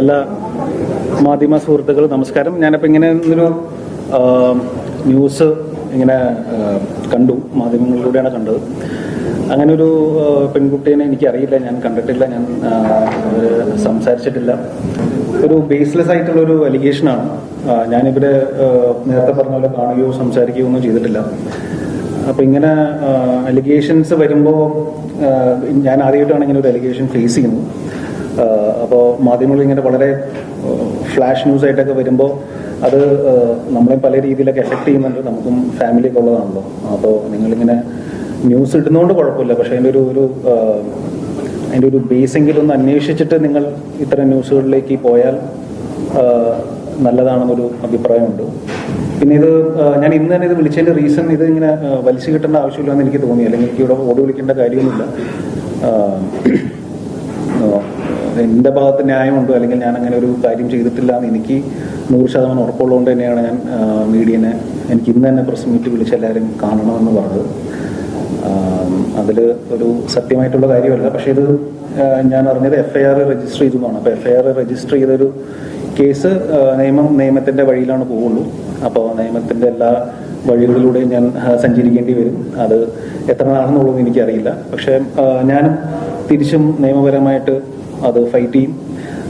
എല്ലാ മാധ്യമ സുഹൃത്തുക്കളും നമസ്കാരം. ഞാനിപ്പോൾ ഇങ്ങനെ ഒരു ന്യൂസ് ഇങ്ങനെ കണ്ടു. മാധ്യമങ്ങളിലൂടെയാണ് കണ്ടത്. അങ്ങനെ ഒരു പെൺകുട്ടീനെ എനിക്കറിയില്ല. ഞാൻ കണ്ടിട്ടില്ല. ഞാൻ സംസാരിച്ചിട്ടില്ല. ഒരു ബേസ്ലെസ് ആയിട്ടുള്ള ഒരു അലിഗേഷനാണ് ഞാനിവിടെ നേരത്തെ പറഞ്ഞ പോലെ കാണുകയോ സംസാരിക്കുകയോ ഒന്നും ചെയ്തിട്ടില്ല. അപ്പൊ ഇങ്ങനെ അലിഗേഷൻസ് വരുമ്പോൾ ഞാൻ ആദ്യമായിട്ടാണ് ഇങ്ങനെ ഒരു അലിഗേഷൻ ഫേസ് ചെയ്യുന്നത്. അപ്പോൾ മാധ്യമങ്ങൾ ഇങ്ങനെ വളരെ ഫ്ലാഷ് ന്യൂസ് ആയിട്ടൊക്കെ വരുമ്പോൾ അത് നമ്മളെ പല രീതിയിലൊക്കെ എഫക്ട് ചെയ്യുന്നുണ്ട്. നമുക്കും ഫാമിലിയൊക്കെ ഉള്ളതാണല്ലോ. അപ്പോൾ നിങ്ങളിങ്ങനെ ന്യൂസ് ഇടുന്നതുകൊണ്ട് കുഴപ്പമില്ല. പക്ഷേ അതിന്റെ ഒരു ഒരു അതിന്റെ ഒരു ബേസെങ്കിലും ഒന്ന് അന്വേഷിച്ചിട്ട് നിങ്ങൾ ഇത്തരം ന്യൂസുകളിലേക്ക് പോയാൽ നല്ലതാണെന്നൊരു അഭിപ്രായമുണ്ട്. പിന്നെ ഇത് ഞാൻ ഇന്ന് തന്നെ ഇത് വിളിച്ചതിന്റെ റീസൺ ഇത് ഇങ്ങനെ വലിച്ചു കിട്ടേണ്ട ആവശ്യമില്ലെന്ന് എനിക്ക് തോന്നി. അല്ലെങ്കിൽ എനിക്ക് ഇവിടെ ഓടി വിളിക്കേണ്ട കാര്യമൊന്നുമില്ല. എന്റെ ഭാഗത്ത് ന്യായമുണ്ടോ? അല്ലെങ്കിൽ ഞാൻ അങ്ങനെ ഒരു കാര്യം ചെയ്തിട്ടില്ല എന്ന് എനിക്ക് നൂറ് ശതമാനം ഉറപ്പുള്ളതുകൊണ്ട് തന്നെയാണ് ഞാൻ മീഡിയനെ എനിക്ക് ഇന്ന് തന്നെ പ്രസ് മീറ്റ് വിളിച്ച് എല്ലാവരും കാണണമെന്ന് പറഞ്ഞത്. അതിൽ ഒരു സത്യമായിട്ടുള്ള കാര്യമല്ല. പക്ഷേ ഇത് ഞാൻ അറിഞ്ഞത് എഫ് ഐ ആർ രജിസ്റ്റർ ചെയ്തു എന്നാണ് അപ്പോൾ എഫ് ഐ ആർ രജിസ്റ്റർ ചെയ്തൊരു കേസ് നിയമം നിയമത്തിന്റെ വഴിയിലാണ് പോവുള്ളൂ അപ്പോൾ നിയമത്തിന്റെ എല്ലാ വഴികളിലൂടെയും ഞാൻ സഞ്ചരിക്കേണ്ടി വരും. അത് എത്ര നാളെന്നുള്ളതെന്ന് എനിക്കറിയില്ല. പക്ഷേ ഞാനും തിരിച്ചും നിയമപരമായിട്ട് അത് ഫൈറ്റ് ചെയ്യും.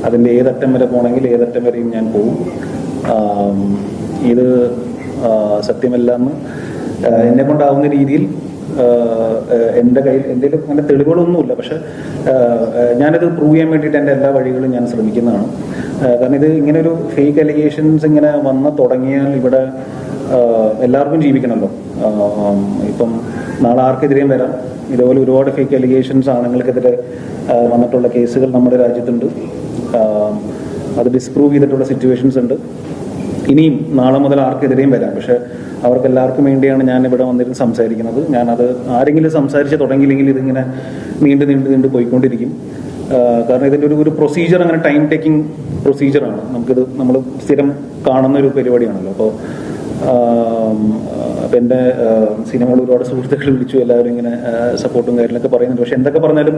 അതിന്റെ ഏതറ്റം വരെ പോകണമെങ്കിൽ ഏതറ്റം വരെയും ഞാൻ പോകും. ഇത് സത്യമല്ല എന്ന് എന്നെ കൊണ്ടാവുന്ന രീതിയിൽ എന്റെ കയ്യിൽ എന്തെങ്കിലും അങ്ങനെ തെളിവുകളൊന്നുമില്ല. പക്ഷെ ഞാനത് പ്രൂവ് ചെയ്യാൻ വേണ്ടിയിട്ട് എന്റെ എല്ലാ വഴികളും ഞാൻ ശ്രമിക്കുന്നതാണ്. കാരണം ഇത് ഇങ്ങനെ ഒരു ഫേക്ക് അലിഗേഷൻസ് ഇങ്ങനെ വന്ന് തുടങ്ങിയാൽ ഇവിടെ എല്ലാവർക്കും ജീവിക്കണമല്ലോ. ഇപ്പം നാളെ ആർക്കെതിരെയും വരാം. ഇതുപോലെ ഒരുപാട് ഫേക്ക് അലിഗേഷൻസ് ആണുങ്ങൾക്കെതിരെ വന്നിട്ടുള്ള കേസുകൾ നമ്മുടെ രാജ്യത്തുണ്ട്. അത് ഡിസ്പ്രൂവ് ചെയ്തിട്ടുള്ള സിറ്റുവേഷൻസ് ഉണ്ട്. ഇനിയും നാളെ മുതൽ ആർക്കെതിരെയും വരാം. പക്ഷെ അവർക്ക് എല്ലാവർക്കും വേണ്ടിയാണ് ഞാൻ ഇവിടെ വന്നിരുന്ന് സംസാരിക്കുന്നത്. ഞാനത് ആരെങ്കിലും സംസാരിച്ച് തുടങ്ങിയില്ലെങ്കിൽ ഇതിങ്ങനെ നീണ്ടു നീണ്ടു നീണ്ടു പോയിക്കൊണ്ടിരിക്കും. കാരണം ഇതിന്റെ ഒരു ഒരു പ്രൊസീജിയർ അങ്ങനെ ടൈം ടേക്കിംഗ് പ്രൊസീജിയറാണ് നമുക്കിത് നമ്മൾ സ്ഥിരം കാണുന്ന ഒരു പരിപാടിയാണല്ലോ. അപ്പോൾ അപ്പം എന്റെ സിനിമകൾ ഒരുപാട് സുഹൃത്തുക്കൾ വിളിച്ചു എല്ലാവരും ഇങ്ങനെ സപ്പോർട്ടും കാര്യങ്ങളൊക്കെ പറയുന്നുണ്ട്. പക്ഷെ എന്തൊക്കെ പറഞ്ഞാലും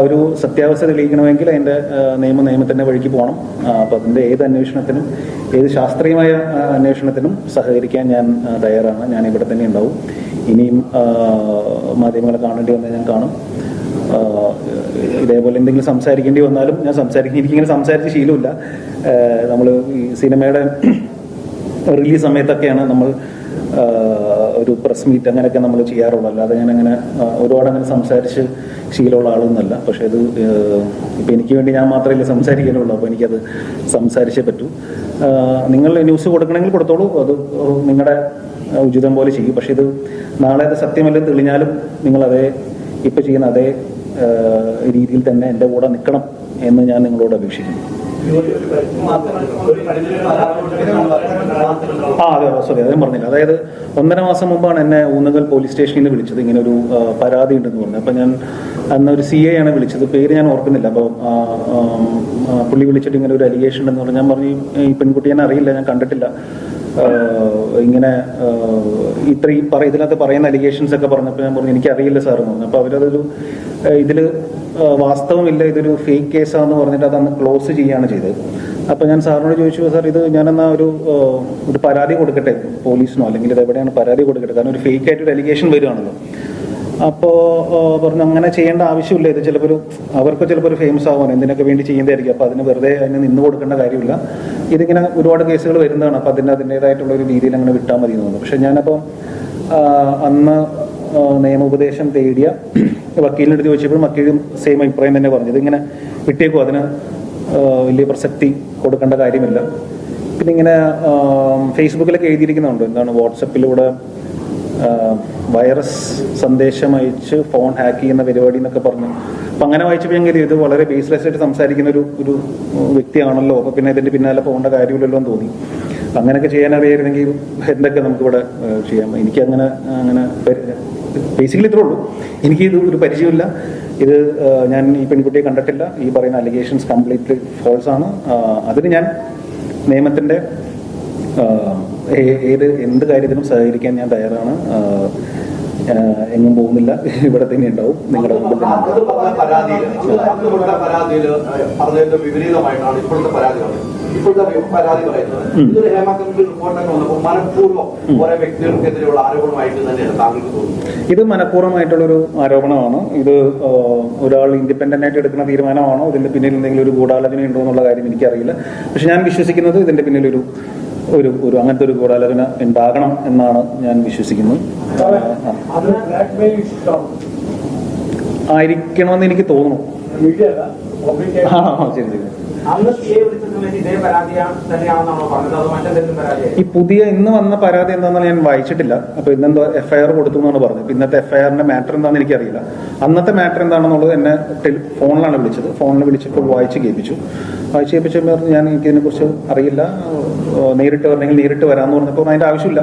ഒരു സത്യാവസ്ഥ തെളിയിക്കണമെങ്കിൽ അതിന്റെ നിയമ നിയമത്തിന്റെ വഴിക്ക് പോകണം. അപ്പം അതിന്റെ ഏത് അന്വേഷണത്തിനും ഏത് ശാസ്ത്രീയമായ അന്വേഷണത്തിനും സഹകരിക്കാൻ ഞാൻ തയ്യാറാണ്. ഞാൻ ഇവിടെ തന്നെ ഉണ്ടാവും. ഇനിയും മാധ്യമങ്ങളെ കാണേണ്ടി വന്നാൽ ഞാൻ കാണും. ഇതേപോലെ എന്തെങ്കിലും സംസാരിക്കേണ്ടി വന്നാലും ഞാൻ സംസാരിക്കും. എനിക്കിങ്ങനെ സംസാരിച്ച് ശീലമില്ല. നമ്മൾ ഈ സിനിമയുടെ റിലീസ് സമയത്തൊക്കെയാണ് നമ്മൾ ഒരു പ്രസ് മീറ്റ് അങ്ങനെയൊക്കെ നമ്മൾ ചെയ്യാറുള്ളൂ. അല്ലാതെ ഞാൻ അങ്ങനെ ഒരുപാട് അങ്ങനെ സംസാരിച്ച് ശീലമുള്ള ആളൊന്നുമല്ല. പക്ഷെ ഇത് ഇപ്പം എനിക്ക് വേണ്ടി ഞാൻ മാത്രമല്ലേ സംസാരിക്കാനുള്ളൂ. അപ്പോൾ എനിക്കത് സംസാരിച്ചേ പറ്റൂ. നിങ്ങൾ ന്യൂസ് കൊടുക്കണമെങ്കിൽ കൊടുത്തോളൂ. അത് നിങ്ങളുടെ ഉചിതം പോലെ ചെയ്യും. പക്ഷെ ഇത് നാളെ അത് സത്യമല്ലെന്ന് തെളിഞ്ഞാലും നിങ്ങൾ അതേ ഇപ്പം ചെയ്യുന്ന അതേ രീതിയിൽ തന്നെ എന്റെ കൂടെ നിൽക്കണം എന്ന് ഞാൻ നിങ്ങളോട് അപേക്ഷിക്കുന്നു. ആ അതെ സോറി അതേ പറഞ്ഞില്ല. അതായത് ഒന്നര മാസം മുമ്പാണ് എന്നെ ഊന്നുകൽ പോലീസ് സ്റ്റേഷനിൽ നിന്ന് വിളിച്ചത് ഇങ്ങനെ ഒരു പരാതി ഉണ്ടെന്ന് പറഞ്ഞു. അപ്പൊ ഞാൻ അന്ന് ഒരു സി ഐ ആണ് വിളിച്ചത്. പേര് ഞാൻ ഓർക്കുന്നില്ല. അപ്പോൾ പുള്ളി വിളിച്ചിട്ട് ഇങ്ങനെ ഒരു അലിഗേഷൻ ഉണ്ടെന്ന് പറഞ്ഞു ഞാൻ പറഞ്ഞു ഈ പെൺകുട്ടി ഞാൻ അറിയില്ല ഞാൻ കണ്ടിട്ടില്ല. ഇങ്ങനെ ഇത്ര ഈ പറ ഇതിനകത്ത് പറയുന്ന അലിഗേഷൻസ് ഒക്കെ പറഞ്ഞപ്പോൾ ഞാൻ പറഞ്ഞു എനിക്കറിയില്ല സാർ എന്ന് പറഞ്ഞു. അപ്പോൾ അവരതൊരു ഇതിൽ വാസ്തവമില്ല ഇതൊരു ഫേക്ക് കേസാന്ന് പറഞ്ഞിട്ട് അതന്ന് ക്ലോസ് ചെയ്യുകയാണ് ചെയ്തത്. അപ്പോൾ ഞാൻ സാറിനോട് ചോദിച്ചു സാർ ഇത് ഞാനെന്നാ ഒരു ഒരു പരാതി കൊടുക്കട്ടെ? പോലീസിനോ അല്ലെങ്കിൽ ഇത് എവിടെയാണ് പരാതി കൊടുക്കട്ടെ? കാരണം ഒരു ഫേക്ക് ആയിട്ട് ഒരു അലിഗേഷൻ വരികയാണല്ലോ. അപ്പോ പറഞ്ഞു അങ്ങനെ ചെയ്യേണ്ട ആവശ്യമില്ല. ഇത് ചിലപ്പോൾ ഒരു അവർക്ക് ചിലപ്പോൾ ഒരു ഫേമസ് ആവാൻ എന്തിനൊക്കെ വേണ്ടി ചെയ്യുന്നതായിരിക്കും. അപ്പൊ അതിന് വെറുതെ അതിന് നിന്ന് കൊടുക്കേണ്ട കാര്യമില്ല. ഇതിങ്ങനെ ഒരുപാട് കേസുകൾ വരുന്നതാണ്. അപ്പൊ അതിന് അതിന്റെതായിട്ടുള്ള ഒരു രീതിയിൽ അങ്ങനെ വിട്ടാൽ മതി എന്ന് തോന്നുന്നു. പക്ഷെ ഞാനപ്പോൾ അന്ന് നിയമോപദേശം തേടിയ വക്കീലിനടുത്ത് ചോദിച്ചപ്പോഴും വക്കീലും സെയിം അഭിപ്രായം തന്നെ പറഞ്ഞു. ഇതിങ്ങനെ വിട്ടേക്കും. അതിന് വലിയ പ്രസക്തി കൊടുക്കേണ്ട കാര്യമില്ല. പിന്നെ ഇങ്ങനെ ഫേസ്ബുക്കിലൊക്കെ എഴുതിയിരിക്കുന്നുണ്ട്. എന്താണ് വാട്സപ്പിലൂടെ വൈറസ് സന്ദേശം അയച്ച് ഫോൺ ഹാക്ക് ചെയ്യുന്ന പരിപാടി എന്നൊക്കെ പറഞ്ഞു. അപ്പൊ അങ്ങനെ വായിച്ചപ്പോൾ ഞാൻ ഇത് വളരെ ബേസ്ലെസ് ആയിട്ട് സംസാരിക്കുന്ന ഒരു ഒരു വ്യക്തിയാണല്ലോ. അപ്പൊ പിന്നെ ഇതിന്റെ പിന്നാലെ പോകേണ്ട കാര്യമില്ലല്ലോ എന്ന് തോന്നി. അങ്ങനെയൊക്കെ ചെയ്യാൻ അറിയായിരുന്നെങ്കിൽ എന്തൊക്കെ നമുക്കിവിടെ ചെയ്യാം. എനിക്ക് അങ്ങനെ അങ്ങനെ ബേസിക്കലി ഇത്രേ ഉള്ളൂ. എനിക്ക് ഇത് ഒരു പരിചയമില്ല. ഇത് ഞാൻ ഈ പെൺകുട്ടിയെ കണ്ടിട്ടില്ല. ഈ പറയുന്ന അലിഗേഷൻസ് കംപ്ലീറ്റ്ലി ഫോൾസ് ആണ്. അതിന് ഞാൻ ഏ- ഏത് എന്ത് കാര്യത്തിനും സഹകരിക്കാൻ ഞാൻ തയ്യാറാണ്. എങ്ങും പോകുന്നില്ല. ഇവിടെ തന്നെ ഉണ്ടാവും. നിങ്ങളുടെ മുമ്പിൽ ഇപ്പോഴത്തെ പരാതി പറയുന്നത്. ഇതൊരു ഹേമ കമ്മിറ്റി വന്നപ്പോൾ മനഃപൂർവം കുറെ വ്യക്തികൾക്കെതിരെയുള്ള ആരോപണമായിട്ട് തന്നെയാണ് താങ്കൾക്ക് തോന്നുന്നത്. ഇത് മനഃപൂർവമായിട്ടുള്ളൊരു ആരോപണമാണ്. ഇത് ഒരാൾ ഇൻഡിപെൻഡന്റ് ആയിട്ട് എടുക്കുന്ന തീരുമാനമാണോ? ഇതിന്റെ പിന്നിൽ എന്തെങ്കിലും ഒരു ഗൂഢാലോചന ഉണ്ടോ എന്നുള്ള കാര്യം എനിക്കറിയില്ല. പക്ഷെ ഞാൻ വിശ്വസിക്കുന്നത് ഇതിന്റെ പിന്നിൽ ഒരു ഒരു ഒരു അങ്ങനത്തെ ഒരു ഗൂഢാലോചന ഉണ്ടാകണം എന്നാണ് ഞാൻ വിശ്വസിക്കുന്നത് ആയിരിക്കണമെന്ന് എനിക്ക് തോന്നുന്നു. ശരി ശരി. ഈ പുതിയ ഇന്ന് വന്ന പരാതി എന്താണെന്ന് ഞാൻ വായിച്ചിട്ടില്ല. അപ്പൊ ഇന്നെന്തോ എഫ്ഐആർ കൊടുത്തു എന്നാണ് പറഞ്ഞത്. ഇന്നത്തെ എഫ്ഐആറിന്റെ മാറ്റർ എന്താണെന്ന് എനിക്കറിയില്ല. അന്നത്തെ മാറ്റർ എന്താണെന്നുള്ളത് എന്നെ ഫോണിലാണ് വിളിച്ചത്. ഫോണിൽ വിളിച്ചപ്പോൾ വായിച്ച് കേൾപ്പിച്ചു. വായിച്ച് കേൾപ്പിച്ചപ്പോൾ ഞാൻ എനിക്കതിനെ കുറിച്ച് അറിയില്ല. നേരിട്ട് വരണമെങ്കിൽ നേരിട്ട് വരാമെന്ന് പറഞ്ഞപ്പോൾ അതിന്റെ ആവശ്യമില്ല.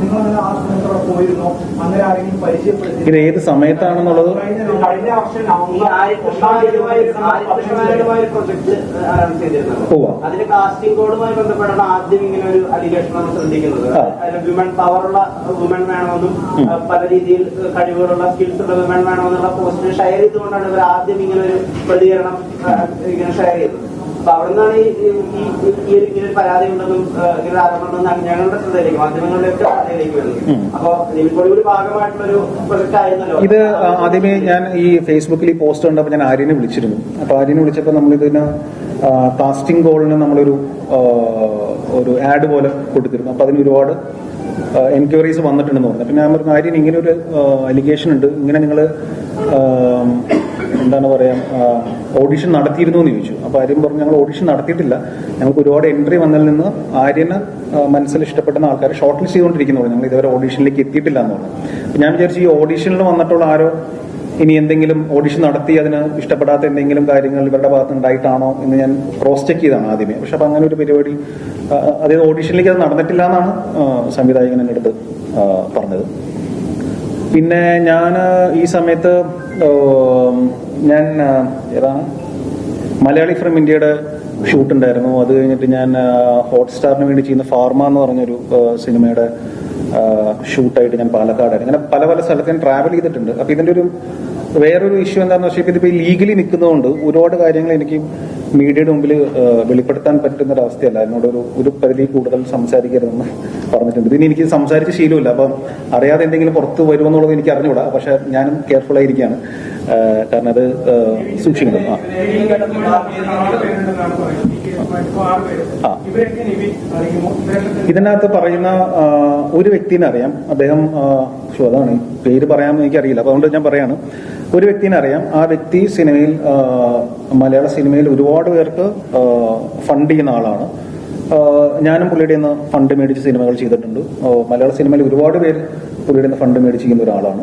നിങ്ങൾ അങ്ങനെ ആ സമയത്തോടെ പോയിരുന്നു. അങ്ങനെ ആരെങ്കിലും പരിചയപ്പെടുത്തി ഇത് ഏത് സമയത്താണെന്നുള്ളത്? കഴിഞ്ഞ വർഷം. അതിന്റെ കാസ്റ്റിംഗ് കോഡുമായി ബന്ധപ്പെട്ടാണ് ആദ്യം ഇങ്ങനെ ഒരു അലിഗേഷനാണ് ശ്രദ്ധിക്കുന്നത്. വിമൻ പവറുള്ള വുമൻ വേണമെന്നും. പല രീതിയിൽ കഴിവുകളുള്ള സ്കിൽസ് ഉള്ള വിമൻ വേണമെന്നുള്ള പോസ്റ്റ് ഷെയർ ചെയ്തുകൊണ്ടാണ് ഇവർ ആദ്യം ഇങ്ങനെ ഒരു പ്രതികരണം ഇങ്ങനെ ഷെയർ ചെയ്തത്. അപ്പൊ അവിടെ നിന്നാണ് ഈ ഇങ്ങനെ പരാതി ഉണ്ടെന്നും ഇങ്ങനെ ആരോപണം ഞങ്ങളുടെ ശ്രദ്ധയിലേക്ക് മാധ്യമങ്ങളിലേക്ക് ശ്രദ്ധയിലേക്ക് വരുന്നത് അപ്പൊ ഒരു ഭാഗമായിട്ടുള്ള ഒരു പ്രൊജക്ട് ആയിരുന്നല്ലോ ഇത് ആദ്യമേ ഞാൻ ഈ ഫേസ്ബുക്കിൽ ഈ പോസ്റ്റ് കണ്ടപ്പോൾ ഞാൻ ആര്യനെ വിളിച്ചിരുന്നു. അപ്പൊ ആര്യനെ വിളിച്ചപ്പോൾ നമ്മളിതിന് കാസ്റ്റിംഗ് കോളിന് നമ്മളൊരു ഒരു ആഡ് പോലെ കൊടുത്തിരുന്നു. അപ്പൊ അതിന് ഒരുപാട് എൻക്വയറീസ് വന്നിട്ടുണ്ടെന്ന് പറഞ്ഞു. പിന്നെ ഞാൻ പറഞ്ഞു ആര്യൻ ഇങ്ങനെ ഒരു അലിഗേഷൻ ഉണ്ട്. ഇങ്ങനെ നിങ്ങൾ എന്താണ് പറയാം ഓഡിഷൻ നടത്തിയിരുന്നു എന്ന് ചോദിച്ചു. അപ്പൊ ആര്യൻ പറഞ്ഞു ഞങ്ങൾ ഓഡിഷൻ നടത്തിയിട്ടില്ല. ഞങ്ങൾക്ക് ഒരുപാട് എൻട്രി വന്നതിൽ നിന്ന് ആര്യന് മനസ്സിൽ ഇഷ്ടപ്പെടുന്ന ആൾക്കാരെ ഷോർട്ട് ലിസ്റ്റ് ചെയ്തുകൊണ്ടിരിക്കുന്നു. ഞങ്ങൾ ഇതുവരെ ഓഡിഷനിലേക്ക് എത്തിയിട്ടില്ല എന്ന് പറഞ്ഞു. ഞാൻ വിചാരിച്ചു ഈ ഓഡിഷനിൽ വന്നിട്ടുള്ള ആരോ ഇനി എന്തെങ്കിലും ഓഡിഷൻ നടത്തി അതിന് ഇഷ്ടപ്പെടാത്ത എന്തെങ്കിലും കാര്യങ്ങൾ ഇവരുടെ ഭാഗത്ത് ഉണ്ടായിട്ടാണോ എന്ന് ഞാൻ ക്രോസ് ചെക്ക് ചെയ്താണ് ആദ്യമേ. പക്ഷെ അപ്പം അങ്ങനെ ഒരു പരിപാടി അതായത് ഓഡിഷനിലേക്ക് അത് നടന്നിട്ടില്ല എന്നാണ് സംവിധായകൻ എന്റെ അടുത്ത് പറഞ്ഞത്. പിന്നെ ഞാൻ ഈ സമയത്ത് ഞാൻ ഏതാ മലയാളി ഫ്രം ഇന്ത്യയുടെ ഷൂട്ട് ഉണ്ടായിരുന്നു അത് കഴിഞ്ഞിട്ട് ഞാൻ ഹോട്ട്സ്റ്റാറിന് വേണ്ടി ചെയ്യുന്ന ഫാർമ എന്ന് പറഞ്ഞൊരു സിനിമയുടെ ഷൂട്ടായിട്ട് ഞാൻ പാലക്കാടായിരുന്നു. അങ്ങനെ പല പല സ്ഥലത്ത് ഞാൻ ട്രാവൽ ചെയ്തിട്ടുണ്ട്. അപ്പൊ ഇതിന്റെ ഒരു വേറൊരു ഇഷ്യൂ എന്താണെന്ന് വെച്ചാൽ ഇതിപ്പോ ലീഗലി നിൽക്കുന്നതുകൊണ്ട് ഒരുപാട് കാര്യങ്ങൾ എനിക്ക് മീഡിയയുടെ മുമ്പിൽ വെളിപ്പെടുത്താൻ പറ്റുന്ന ഒരു അവസ്ഥയല്ല എന്നോട് ഒരു ഒരു പരിധി കൂടുതൽ സംസാരിക്കരുതെന്ന് പറഞ്ഞിട്ടുണ്ട്. പിന്നെ എനിക്ക് സംസാരിച്ച് ശീലമില്ല. അപ്പം അറിയാതെ എന്തെങ്കിലും പുറത്ത് വരുമെന്നുള്ളത് എനിക്ക് അറിഞ്ഞുകൂടാ. പക്ഷെ ഞാനും കെയർഫുൾ ആയിരിക്കുകയാണ്. കാരണം അത് സൂക്ഷിക്കണം. ആ. ഇതിനകത്ത് പറയുന്ന ഒരു വ്യക്തിനെ അറിയാം. അദ്ദേഹം ആ, അതാണ്. പേര് പറയാമെന്ന് എനിക്കറിയില്ല. അപ്പൊ അതുകൊണ്ട് ഞാൻ പറയാണ്. ഒരു വ്യക്തിനെ അറിയാം. ആ വ്യക്തി സിനിമയിൽ മലയാള സിനിമയിൽ ഒരുപാട് പേർക്ക് ഫണ്ട് ചെയ്യുന്ന ആളാണ്. ഞാനും പുള്ളിയുടെ നിന്ന് ഫണ്ട് മേടിച്ച് സിനിമകൾ ചെയ്തിട്ടുണ്ട്. മലയാള സിനിമയിൽ ഒരുപാട് പേര് പുള്ളിയുടെ നിന്ന് ഫണ്ട് മേടിച്ച് ചെയ്യുന്ന ഒരാളാണ്.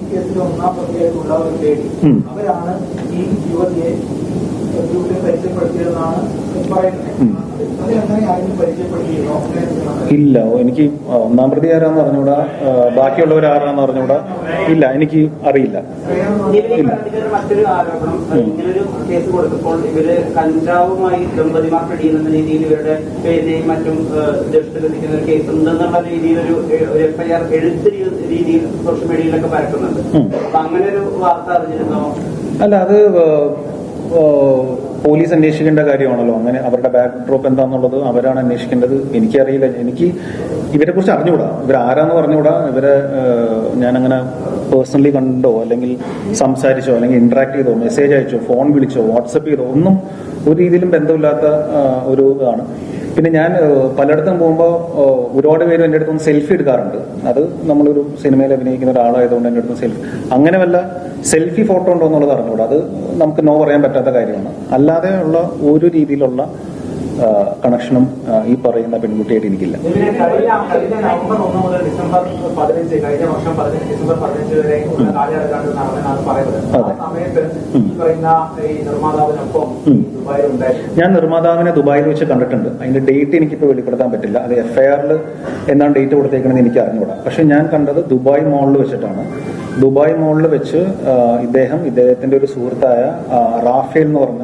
ഒന്നാം കഴിഞ്ഞ നവംബറാണ് കഴിഞ്ഞ വർഷം നവംബർ പതിമൂന്ന് മുതൽ ഏതാ? ഈ കേസിൽ ഒന്നാം പ്രതിയായിട്ടുള്ള ഒരു ലേഡി ഉം. അവരാണ് ഈ യുവതിയെ ഇല്ല എനിക്ക് ഒന്നാം പ്രതി ആരാന്ന് പറഞ്ഞുകൂടാ ബാക്കിയുള്ളവർ ആരാന്ന് പറഞ്ഞുകൂടാ ഇല്ല എനിക്ക് അറിയില്ല. മറ്റൊരു ആരോപണം ഇങ്ങനൊരു കേസ് കൊടുത്തപ്പോൾ ഇവർ കഞ്ചാവുമായി രീതിയിൽ ഇവരുടെ പേരിനെയും മറ്റും ദൃഷ്ടിലെത്തിക്കുന്ന ഒരു കേസ് ഉണ്ടെന്നുള്ള രീതിയിൽ ഒരു ഒരു എഫ്ഐആർ എഴുത്ത് രീതിയിൽ സോഷ്യൽ മീഡിയയിലൊക്കെ പരക്കുന്നുണ്ട് ഉം. അപ്പൊ അങ്ങനെ ഒരു വാർത്ത അറിഞ്ഞിരുന്നോ? അല്ല അത് പോലീസ് അന്വേഷിക്കേണ്ട കാര്യമാണല്ലോ. അങ്ങനെ അവരുടെ ബാക്ക് ഡ്രോപ്പ് എന്താണെന്നുള്ളത് അവരാണ് അന്വേഷിക്കേണ്ടത്. എനിക്കറിയില്ല. എനിക്ക് ഇവരെ കുറിച്ച് അറിഞ്ഞുകൂടാ. ഇവർ ആരാന്ന് പറഞ്ഞുകൂടാ. ഇവരെ ഞാനങ്ങനെ പേഴ്സണലി കണ്ടോ അല്ലെങ്കിൽ സംസാരിച്ചോ അല്ലെങ്കിൽ ഇന്ററാക്ട് ചെയ്തോ മെസ്സേജ് അയച്ചോ ഫോൺ വിളിച്ചോ വാട്സപ്പ് ചെയ്തോ ഒന്നും ഒരു രീതിയിലും ബന്ധമില്ലാത്ത ഒരു ഇതാണ്. പിന്നെ ഞാൻ പലയിടത്തും പോകുമ്പോൾ ഒരുപാട് പേര് എന്റെ അടുത്തുനിന്ന് സെൽഫി എടുക്കാറുണ്ട്. അത് നമ്മളൊരു സിനിമയിൽ അഭിനയിക്കുന്ന ഒരാളായതുകൊണ്ട് എന്റെ അടുത്ത് സെൽഫി അങ്ങനെ വല്ല സെൽഫി ഫോട്ടോ ഉണ്ടോ എന്നുള്ളത് അറിഞ്ഞുകൂടാ. അത് നമുക്ക് നോ പറയാൻ പറ്റാത്ത കാര്യമാണ്. അല്ലാതെ ഉള്ള ഒരു രീതിയിലുള്ള കണക്ഷനും ഈ പറയുന്ന പെൺകുട്ടിയായിട്ട് എനിക്കില്ല. ഞാൻ നിർമ്മാതാവിനെ ദുബായിൽ വെച്ച് കണ്ടിട്ടുണ്ട്. അതിന്റെ ഡേറ്റ് എനിക്കിപ്പോൾ വെളിപ്പെടുത്താൻ പറ്റില്ല. അത് എഫ്ഐആറിൽ എന്നാണ് ഡേറ്റ് കൊടുത്തേക്കണമെന്ന് എനിക്ക് അറിഞ്ഞുകൂടാ പക്ഷെ ഞാൻ കണ്ടത് ദുബായ് മോളിൽ വെച്ചിട്ടാണ്. ദുബായ് മോളിൽ വെച്ച് ഇദ്ദേഹം ഇദ്ദേഹത്തിന്റെ ഒരു സുഹൃത്തായ റാഫേൽ എന്ന് പറഞ്ഞ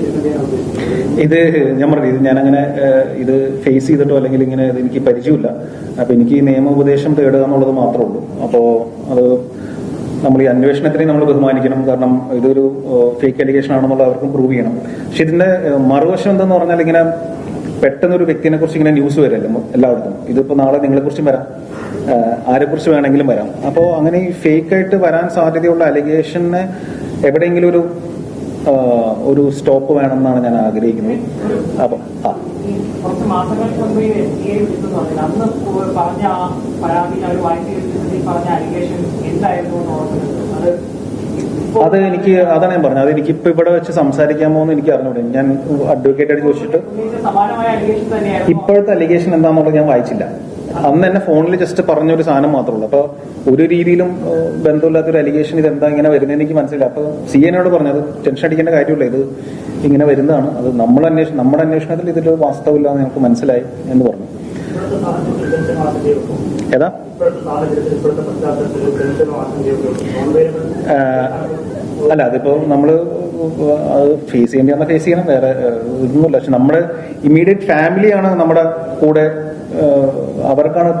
ഇത് ഞാൻ പറഞ്ഞു ഇത് ഞാനങ്ങനെ ഇത് ഫേസ് ചെയ്തിട്ടോ അല്ലെങ്കിൽ ഇങ്ങനെ ഇത് എനിക്ക് പരിചയമില്ല. അപ്പൊ എനിക്ക് നിയമോപദേശം തേടുക എന്നുള്ളത് മാത്രമേ ഉള്ളൂ അപ്പോ അത് നമ്മൾ ഈ അന്വേഷണത്തിനെ നമ്മൾ ബഹുമാനിക്കണം. കാരണം ഇതൊരു ഫേക്ക് അലിഗേഷൻ ആണെന്നുള്ള അവർക്കും പ്രൂവ് ചെയ്യണം. പക്ഷെ ഇതിന്റെ മറുവശം എന്തെന്ന് പറഞ്ഞാൽ ഇങ്ങനെ പെട്ടെന്ന് ഒരു വ്യക്തിനെ കുറിച്ച് ഇങ്ങനെ ന്യൂസ് വരല്ലോ എല്ലായിടത്തും ഇതിപ്പോ നാളെ നിങ്ങളെ കുറിച്ചും വരാം. ആരെ കുറിച്ച് വേണമെങ്കിലും വരാം. അപ്പോൾ അങ്ങനെ ഈ ഫേക്ക് ആയിട്ട് വരാൻ സാധ്യതയുള്ള അലിഗേഷനെ എവിടെയെങ്കിലും ഒരു ഒരു സ്റ്റോപ്പ് വേണമെന്നാണ് ഞാൻ ആഗ്രഹിക്കുന്നത്. അപ്പം ആ. കുറച്ച് മാസങ്ങൾക്ക് അന്ന് പറഞ്ഞ അവർ അലിഗേഷൻ എന്തായിരുന്നു എന്ന് അത് അത് എനിക്ക് അതാണ് ഞാൻ പറഞ്ഞത്. അത് എനിക്കിപ്പോ ഇവിടെ വെച്ച് സംസാരിക്കാൻ എന്ന് എനിക്ക് അറിഞ്ഞൂടെ. ഞാൻ അഡ്വക്കേറ്റ് ആയിട്ട് ചോദിച്ചിട്ട് ഇപ്പോഴത്തെ അലിഗേഷൻ എന്താണെന്നുള്ളത് ഞാൻ വായിച്ചില്ല. അന്ന് എന്നെ ഫോണിൽ ജസ്റ്റ് പറഞ്ഞൊരു സാധനം മാത്രമേ ഉള്ളൂ. അപ്പൊ ഒരു രീതിയിലും ബന്ധമില്ലാത്ത ഒരു അലിഗേഷൻ ഇത് എന്താ ഇങ്ങനെ വരുന്നത് എനിക്ക് മനസ്സിലായി അപ്പൊ സി എന്നോട് പറഞ്ഞത് ടെൻഷൻ അടിക്കേണ്ട കാര്യമില്ല. ഇത് ഇങ്ങനെ വരുന്നതാണ്. അത് നമ്മൾ അന്വേഷണം നമ്മുടെ അന്വേഷണത്തിൽ ഇതിൽ വാസ്തവില്ല എന്ന് ഞങ്ങൾക്ക് മനസ്സിലായി എന്ന് പറഞ്ഞു. ഏതാ? അല്ല അതിപ്പോ നമ്മൾ അത് ഫേസ് ചെയ്യേണ്ടി ഫേസ് ചെയ്യണം. വേറെ ഇതൊന്നുമില്ല. പക്ഷെ നമ്മുടെ ഇമ്മീഡിയറ്റ് ഫാമിലിയാണ് നമ്മുടെ കൂടെ അവർക്കാണ്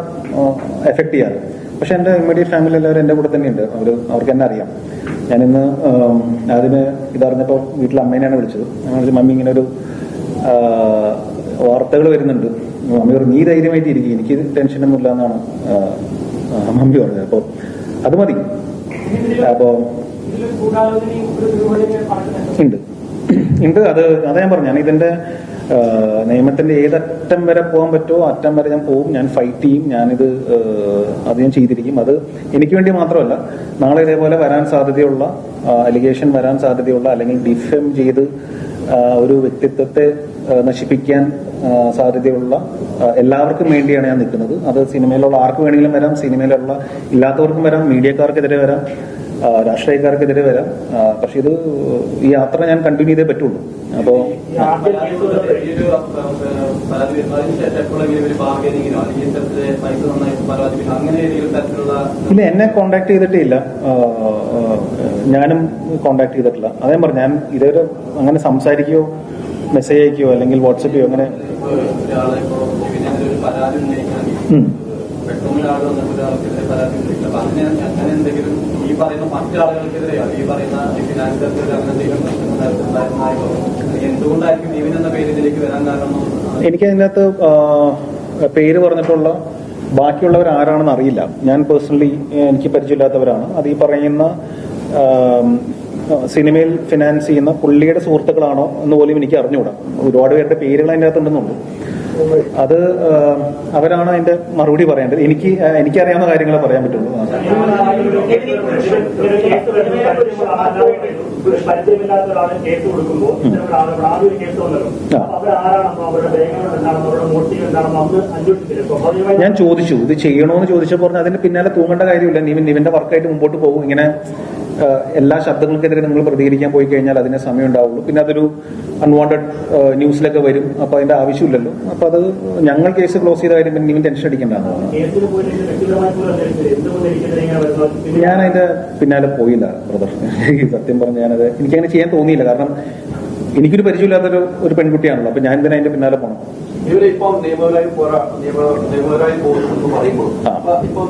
എഫക്ട് ചെയ്യാറ്. പക്ഷെ എന്റെ ഇമ്മീഡിയറ്റ് ഫാമിലി എല്ലാവരും എന്റെ കൂടെ തന്നെയുണ്ട്. അവർ അവർക്ക് എന്നെ അറിയാം. ഞാനിന്ന് അതിന് ഇതറിഞ്ഞപ്പോ വീട്ടിൽ അമ്മേനെയാണ് വിളിച്ചത്. മമ്മി ഇങ്ങനെ ഒരു വാർത്തകൾ വരുന്നുണ്ട്. മമ്മി പറഞ്ഞു നീ ധൈര്യമായിട്ട് ഇരിക്കും. എനിക്ക് ടെൻഷനൊന്നും ഇല്ല എന്നാണ് മമ്മി പറഞ്ഞത്. അപ്പോൾ അത് മതി. അപ്പോ ഇതിലൊരു ഗൂഢാലോചനയും ഒരു ദുർബലതയും പറഞ്ഞിട്ടുണ്ട് ഉണ്ട്. ഉണ്ട്. അത് അതാ ഞാൻ പറഞ്ഞു. ഞാൻ ഇതിന്റെ നിയമത്തിന്റെ ഏതറ്റം വരെ പോകാൻ പറ്റുമോ അറ്റം വരെ ഞാൻ പോകും. ഞാൻ ഫൈറ്റ് ചെയ്യും. ഞാനിത് അത് ഞാൻ ചെയ്തിരിക്കും. അത് എനിക്ക് വേണ്ടി മാത്രമല്ല നാളെ ഇതേപോലെ വരാൻ സാധ്യതയുള്ള അലിഗേഷൻ വരാൻ സാധ്യതയുള്ള അല്ലെങ്കിൽ ഡിഫെം ചെയ്ത് ഒരു വ്യക്തിത്വത്തെ നശിപ്പിക്കാൻ സാധ്യതയുള്ള എല്ലാവർക്കും വേണ്ടിയാണ് ഞാൻ നിൽക്കുന്നത്. അത് സിനിമയിലുള്ള ആർക്ക് വേണമെങ്കിലും വരാം സിനിമയിലുള്ള ഇല്ലാത്തവർക്കും വരാം മീഡിയക്കാർക്കെതിരെ വരാം രാഷ്ട്രീയക്കാർക്കെതിരെ വരാം. പക്ഷെ ഇത് ഈ യാത്ര ഞാൻ കണ്ടിന്യൂ ചെയ്തേ പറ്റുള്ളൂ. അപ്പോ ഇല്ല എന്നെ കോണ്ടാക്ട് ചെയ്തിട്ടേ ഇല്ല. ഞാനും കോണ്ടാക്ട് ചെയ്തിട്ടില്ല. അതേ പറഞ്ഞു ഞാൻ ഇതുവരെ അങ്ങനെ സംസാരിക്കുകയോ മെസ്സേജ് അയക്കുകയോ അല്ലെങ്കിൽ വാട്സപ്പ് ചെയ്യോ അങ്ങനെ എനിക്ക് അതിനകത്ത് പേര് പറഞ്ഞിട്ടുള്ള ബാക്കിയുള്ളവർ ആരാണെന്ന് അറിയില്ല. ഞാൻ പേഴ്സണലി എനിക്ക് പരിചയമില്ലാത്തവരാണ്. അത് ഈ പറയുന്ന സിനിമയിൽ ഫിനാൻസ് ചെയ്യുന്ന പുള്ളിയുടെ സുഹൃത്തുക്കളാണോ എന്ന് പോലും എനിക്ക് അറിഞ്ഞുകൂടാ. ഒരുപാട് പേരുടെ പേരുകൾ അതിന്റെ അകത്ത് ഉണ്ടെന്നുള്ളൂ അത് അവരാണ് അതിന്റെ മറുപടി പറയേണ്ടത്. എനിക്ക് എനിക്ക് എനിക്കറിയാവുന്ന കാര്യങ്ങളെ പറയാൻ പറ്റുള്ളൂ. ഞാൻ ചോദിച്ചു ഇത് ചെയ്യണോന്ന് ചോദിച്ചപ്പോൾ അതിന്റെ പിന്നാലെ തൂങ്ങേണ്ട കാര്യമില്ല. നിവിന്റെ വർക്കായിട്ട് മുമ്പോട്ട് പോകും. ഇങ്ങനെ എല്ലാ ശബ്ദങ്ങൾക്കെതിരെ നിങ്ങൾ പ്രതികരിക്കാൻ പോയി കഴിഞ്ഞാൽ അതിന് സമയം ഉണ്ടാവുള്ളൂ പിന്നെ അതൊരു അൺവാണ്ടഡ് ന്യൂസിലൊക്കെ വരും. അപ്പൊ അതിന്റെ ആവശ്യമില്ലല്ലോ. അപ്പൊ അത് ഞങ്ങൾ കേസ് ക്ലോസ് ചെയ്ത കാര്യം പിന്നെ ടെൻഷൻ അടിക്കേണ്ടതാണ് ഞാൻ അതിന്റെ പിന്നാലെ പോയില്ല ബ്രദർ സത്യം പറഞ്ഞ ഞാനത് എനിക്കങ്ങനെ ചെയ്യാൻ തോന്നിയില്ല. കാരണം എനിക്കൊരു പരിചയമില്ലാത്തൊരു ഒരു പെൺകുട്ടിയാണല്ലോ. അപ്പൊ ഞാൻ എന്തിനാ അതിന്റെ പിന്നാലെ പോകണം നിയമപരമായി നിയമപരമായി പോകുന്നു പറയുമ്പോൾ ഇപ്പം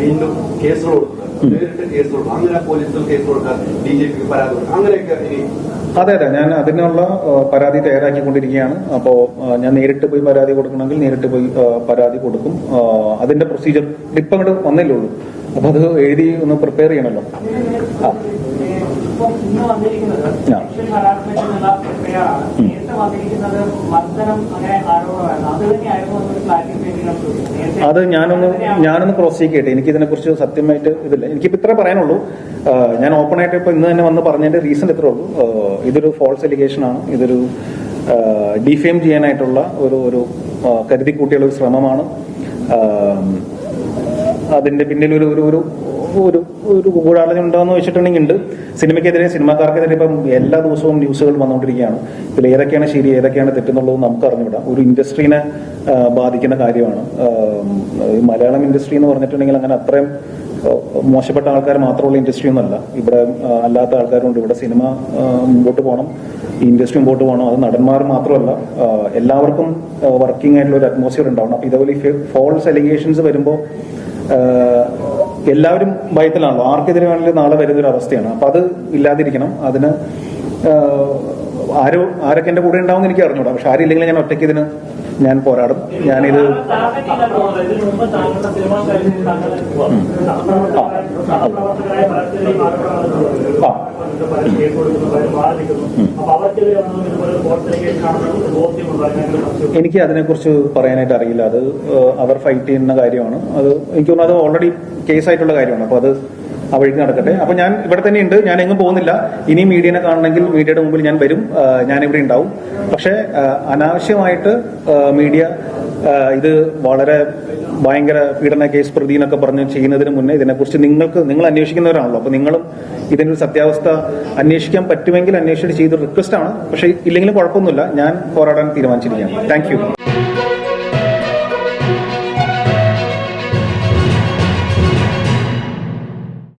വീണ്ടും കേസ് കൊടുക്കുന്നത് നേരിട്ട് കേസ് കൊടുക്കും അങ്ങനെ പോലീസിൽ കേസ് കൊടുക്കാൻ ഡി ജെ പിക്ക് പരാതി കൊടുക്കും അങ്ങനെയൊക്കെ ഇനി അതെ അതെ. ഞാൻ അതിനുള്ള പരാതി തയ്യാറാക്കിക്കൊണ്ടിരിക്കുകയാണ്. അപ്പോൾ ഞാൻ നേരിട്ട് പോയി പരാതി കൊടുക്കണമെങ്കിൽ നേരിട്ട് പോയി പരാതി കൊടുക്കും. അതിന്റെ പ്രൊസീജിയർ ഇപ്പം അങ്ങോട്ട് വന്നില്ലേ ഉള്ളൂ. അപ്പൊ അത് എഴുതി ഒന്ന് പ്രിപ്പയർ ചെയ്യണമല്ലോ ആ. ഇപ്പം ഇന്ന് വന്നിരിക്കുന്നത് ആ. സെക്ഷൽ ഹരാസ്മെന്റ് എന്നുള്ള നേരത്തെ വന്നിരിക്കുന്നത് മർദ്ദനം അങ്ങനെ ആരോപണമായിരുന്നു. അത് തന്നെയായിരുന്നു ക്ലാരിഫിക്കേഷൻ അത് ഞാനൊന്ന് ഞാനൊന്ന് ക്രോസ് ചെയ്യട്ടെ. എനിക്ക് ഇതിനെക്കുറിച്ച് സത്യമായിട്ട് ഇതില്ല. എനിക്കിപ്പോ ഇത്ര പറയാനുള്ളൂ. ഞാൻ ഓപ്പൺ ആയിട്ട് ഇപ്പൊ ഇന്ന് തന്നെ വന്ന് പറഞ്ഞതിന്റെ റീസൺ ഇത്രേ ഉള്ളൂ. ഇതൊരു ഫോൾസ് എലിഗേഷൻ ആണ്. ഇതൊരു ഡിഫെയിം ചെയ്യാനായിട്ടുള്ള ഒരു ഒരു കരുതി കൂട്ടിയുള്ള ഒരു ശ്രമമാണ്. അതിന്റെ പിന്നിൽ ഒരു ഒരു ഒരു ഒരു ഗൂഢാലോചന ഉണ്ടോയെന്ന് വെച്ചിട്ടുണ്ടെങ്കിൽ ഉണ്ട്. സിനിമയ്ക്കെതിരെ സിനിമാക്കാർക്കെതിരെ ഇപ്പം എല്ലാ ദിവസവും ന്യൂസുകൾ വന്നുകൊണ്ടിരിക്കുകയാണ്. ഇതിൽ ഏതൊക്കെയാണ് ശരി ഏതൊക്കെയാണ് തെറ്റെന്നുള്ളത് നമുക്ക് അറിഞ്ഞുവിടാം ഒരു ഇൻഡസ്ട്രീനെ ബാധിക്കുന്ന കാര്യമാണ്. മലയാളം ഇൻഡസ്ട്രി എന്ന് പറഞ്ഞിട്ടുണ്ടെങ്കിൽ അങ്ങനെ അത്രയും മോശപ്പെട്ട ആൾക്കാർ മാത്രമുള്ള ഇൻഡസ്ട്രി ഒന്നല്ല ഇവിടെ അല്ലാത്ത ആൾക്കാരുണ്ട്. ഇവിടെ സിനിമ മുമ്പോട്ട് പോകണം. ഇൻഡസ്ട്രി മുമ്പോട്ട് പോകണം. അത് നടന്മാർ മാത്രമല്ല. എല്ലാവർക്കും വർക്കിംഗ് ആയിട്ടുള്ള ഒരു അറ്റ്മോസ്ഫിയർ ഉണ്ടാവണം. ഇതേപോലെ ഫോൾസ് അലിഗേഷൻസ് വരുമ്പോൾ എല്ലാവരും ഭയത്തിലാണല്ലോ ആർക്കെതിരെ വേണമെങ്കിലും നാളെ വരുന്നൊരു അവസ്ഥയാണ്. അപ്പൊ അത് ഇല്ലാതിരിക്കണം. അതിന് ആരോ ആരൊക്കെ എന്റെ കൂടെ ഉണ്ടാവും എനിക്ക് അറിഞ്ഞൂടാ പക്ഷെ ആരില്ലെങ്കിലും ഞാൻ ഒറ്റയ്ക്ക് ഇതിന് ഞാൻ പോരാടും. ഞാനിത് എനിക്ക് അതിനെക്കുറിച്ച് പറയാനായിട്ട് അറിയില്ല. അത് അവർ ഫൈറ്റ് ചെയ്യുന്ന കാര്യമാണ്. അത് എനിക്ക് തോന്നുന്നു അത് ഓൾറെഡി കേസായിട്ടുള്ള കാര്യമാണ്. അപ്പൊ അത് ആ വഴിക്ക് നടക്കട്ടെ. അപ്പൊ ഞാൻ ഇവിടെ തന്നെ ഉണ്ട്. ഞാൻ എങ്ങും പോകുന്നില്ല. ഇനി മീഡിയനെ കാണണമെങ്കിൽ മീഡിയയുടെ മുമ്പിൽ ഞാൻ വരും. ഞാൻ ഇവിടെ ഉണ്ടാവും. പക്ഷെ അനാവശ്യമായിട്ട് മീഡിയ ഇത് വളരെ ഭയങ്കര പീഡന കേസ് പ്രതി എന്നൊക്കെ പറഞ്ഞ് ചെയ്യുന്നതിന് മുന്നേ ഇതിനെക്കുറിച്ച് നിങ്ങൾക്ക് നിങ്ങൾ അന്വേഷിക്കുന്നവരാണല്ലോ. അപ്പൊ നിങ്ങളും ഒരു സത്യാവസ്ഥ അന്വേഷിക്കാൻ പറ്റുമെങ്കിൽ അന്വേഷിച്ചിട്ട് ചെയ്ത റിക്വസ്റ്റ് ആണ്. പക്ഷേ ഇല്ലെങ്കിലും കുഴപ്പമൊന്നുമില്ല. ഞാൻ പോരാടാൻ തീരുമാനിച്ചിരിക്കുകയാണ്. താങ്ക്